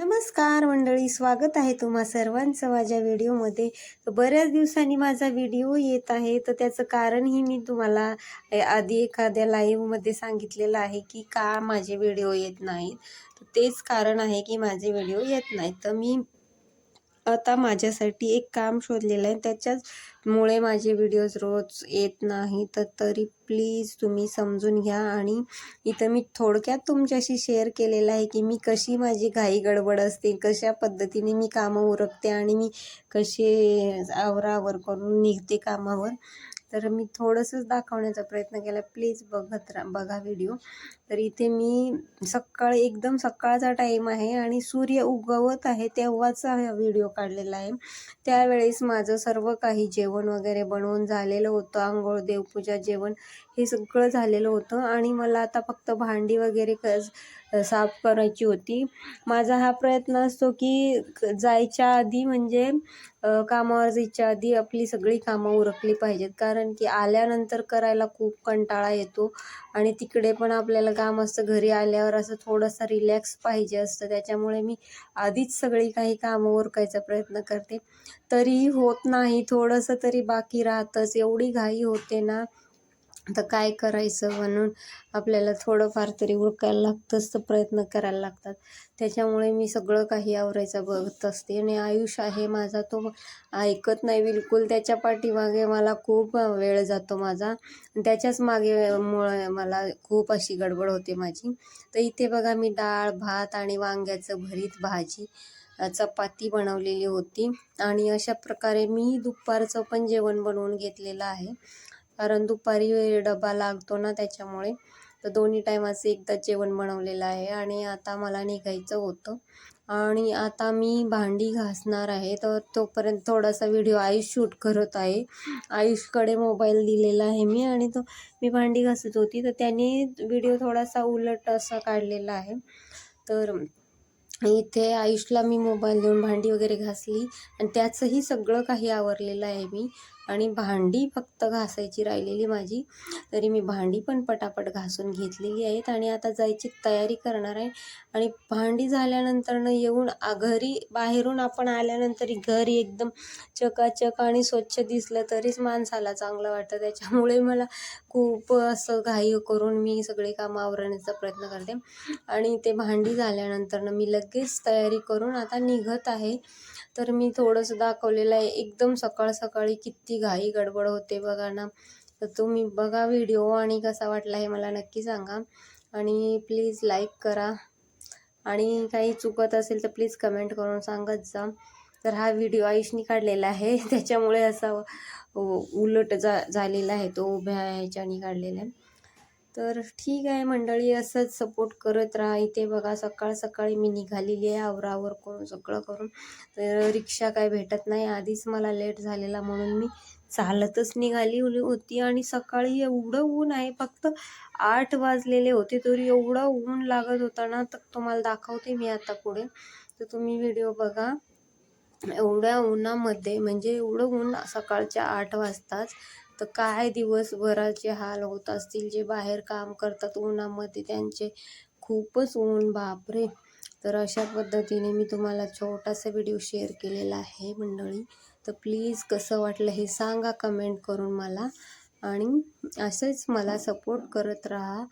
नमस्कार मंडळी स्वागत आहे तुम्हा सर्वांचं माझ्या व्हिडिओमध्ये. तर बऱ्याच दिवसांनी माझा व्हिडिओ येत आहे तर त्याचं कारणही मी तुम्हाला ए- आधी एखाद्या लाईव्हमध्ये सांगितलेलं आहे की का माझे व्हिडिओ येत नाहीत. तर तेच कारण आहे की माझे व्हिडिओ येत नाहीत. तर मी आता माझ्यासाठी एक काम शोधलेलं आहे. त्याच्याचमुळे माझे व्हिडिओज रोज येत नाही. तर तरी प्लीज तुम्ही समजून घ्या आणि इथं मी थोडक्यात तुमच्याशी शेअर केलेलं आहे की मी कशी माझी घाई गडबड असते कशा पद्धतीने मी कामं उरकते आणि मी कसे आवरावर करून निघते कामावर. तर मी थोडंसंच दाखवण्याचा प्रयत्न केला. प्लीज बघत राहा बघा व्हिडिओ तर इथे मी सकाळी एकदम सकाळचा टाईम आहे आणि सूर्य उगवत आहे तेव्हाचा हा व्हिडिओ काढलेला आहे. त्यावेळेस माझं सर्व काही जेवण वगैरे बनवून झालेलं होतं. आंघोळ देवपूजा जेवण हे सगळं झालेलं होतं आणि मला आता फक्त भांडी वगैरे क साफ करायची होती. माझा हा प्रयत्न असतो की जायच्या आधी म्हणजे कामावर जायच्या आधी आपली सगळी कामं उरकली पाहिजेत. कारण की आल्यानंतर करायला खूप कंटाळा येतो आणि तिकडे पण आपल्याला काम असतं. घरी आल्यावर असं थोडंसं रिलॅक्स पाहिजे असतं. त्याच्यामुळे मी आधीच सगळी काही कामं उरकायचा प्रयत्न करते. तरीही होत नाही. थोडंसं तरी बाकी राहतंच. एवढी घाई होते ना तर काय करायचं म्हणून आपल्याला थोडंफार तरी उरकायला लागतंच तर प्रयत्न करायला लागतात. त्याच्यामुळे मी सगळं काही आवरायचं बघत असते आणि आयुष आहे माझा तो ऐकत नाही बिलकुल. त्याच्या पाठीमागे मला खूप वेळ जातो माझा. त्याच्याच मागे मुळे मला खूप अशी गडबड होते माझी. तर इथे बघा मी डाळ भात आणि वांग्याचं भरीत भाजी चपाती बनवलेली होती. आणि अशा प्रकारे मी दुपारचं पण जेवण बनवून घेतलेलं आहे. कारण दुपारी डबा लागतो ना त्याच्यामुळे. तर दोन्ही टायमाचं एकदा जेवण बनवलेलं आहे आणि आता मला निघायचं होतं. आणि आता मी भांडी घासणार आहे तर तोपर्यंत थोडासा व्हिडिओ आयुष शूट करत आहे. आयुषकडे मोबाईल दिलेला आहे मी आणि तो मी भांडी घासत होती तर त्याने व्हिडिओ थोडासा उलट असा काढलेला आहे. तर इथे आयुषला मी मोबाईल देऊन भांडी वगैरे घासली आणि त्याचंही सगळं काही आवरलेलं आहे मी. आणि भांडी फक्त घासायची राहिलेली माझी. तरी मी भांडी पण पटापट घासून घेतलेली आहेत आणि आता जायची तयारी करणार आहे. आणि भांडी झाल्यानंतरनं येऊन घरी बाहेरून आपण आल्यानंतर घर एकदम चकाचक आणि स्वच्छ दिसलं तरीच माणसाला चांगलं वाटतं. त्याच्यामुळे मला खूप असं घाई करून मी सगळे कामं आवरण्याचा प्रयत्न करते. आणि ते भांडी झाल्यानंतरनं मी लगेच तयारी करून आता निघत आहे. तर मी थोडंसं दाखवलेलं आहे. एकदम सकाळ सकाळी किती घाई गडबड होते बघा ना. तर तुम्ही बघा व्हिडिओ आणि कसा वाटला हे मला नक्की सांगा. आणि प्लीज लाईक करा. आणि काही चुकत असेल तर प्लीज कमेंट करून सांगत जा. तर हा व्हिडिओ आयुषनी काढलेला आहे. त्याच्यामुळे असा उलट जा झालेला आहे. तो उभ्या ह्याच्याने काढलेला आहे. तर ठीक आहे मंडळी असंच सपोर्ट करत राहा. इथे बघा सकाळ सकाळी मी निघालेली आहे आवरावर करून सगळं करून. तर रिक्षा काय भेटत नाही. आधीच मला लेट झालेला म्हणून मी चालतच निघाली होती आणि सकाळी एवढं ऊन आहे. फक्त आठ वाजलेले होते तरी एवढं ऊन लागत होता ना. तर तुम्हाला दाखवते मी आता पुढे. तर तुम्ही व्हिडिओ बघा. एवढ्या उन्हामध्ये म्हणजे एवढं ऊन सकाळच्या आठ वाजताच. तर काय दिवसभराचे हाल होत असतील? जे बाहेर काम करतात उन्हामध्ये त्यांचे खूपच ऊन बापरे! तर अशा पद्धतीने मी तुम्हाला छोटासा व्हिडिओ शेअर केलेला आहे मंडळी. तर प्लीज कसं वाटलं हे सांगा कमेंट करून मला. आणि असंच मला सपोर्ट करत राहा.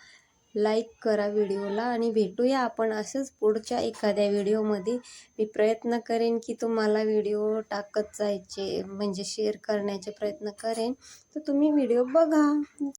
लाईक करा व्हिडिओला आणि भेटूया आपण असंच पुढच्या एखाद्या व्हिडिओमध्ये. मी प्रयत्न करेन की तुम्हाला व्हिडिओ टाकत जायचे म्हणजे शेअर करण्याचे प्रयत्न करेन. तर तुम्ही व्हिडिओ बघा.